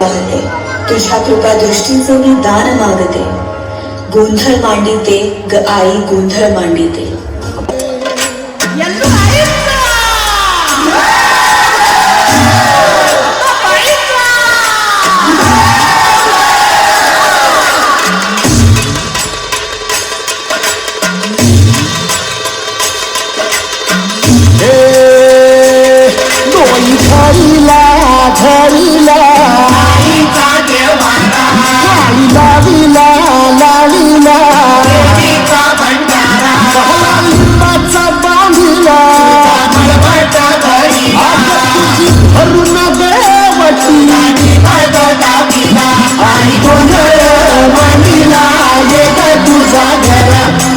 पाहते तुझ्या कृपा दृष्टीचे मी दान मागते। गोंधळ मांडिते ग आई गोंधळ मांडिते।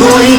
Oi,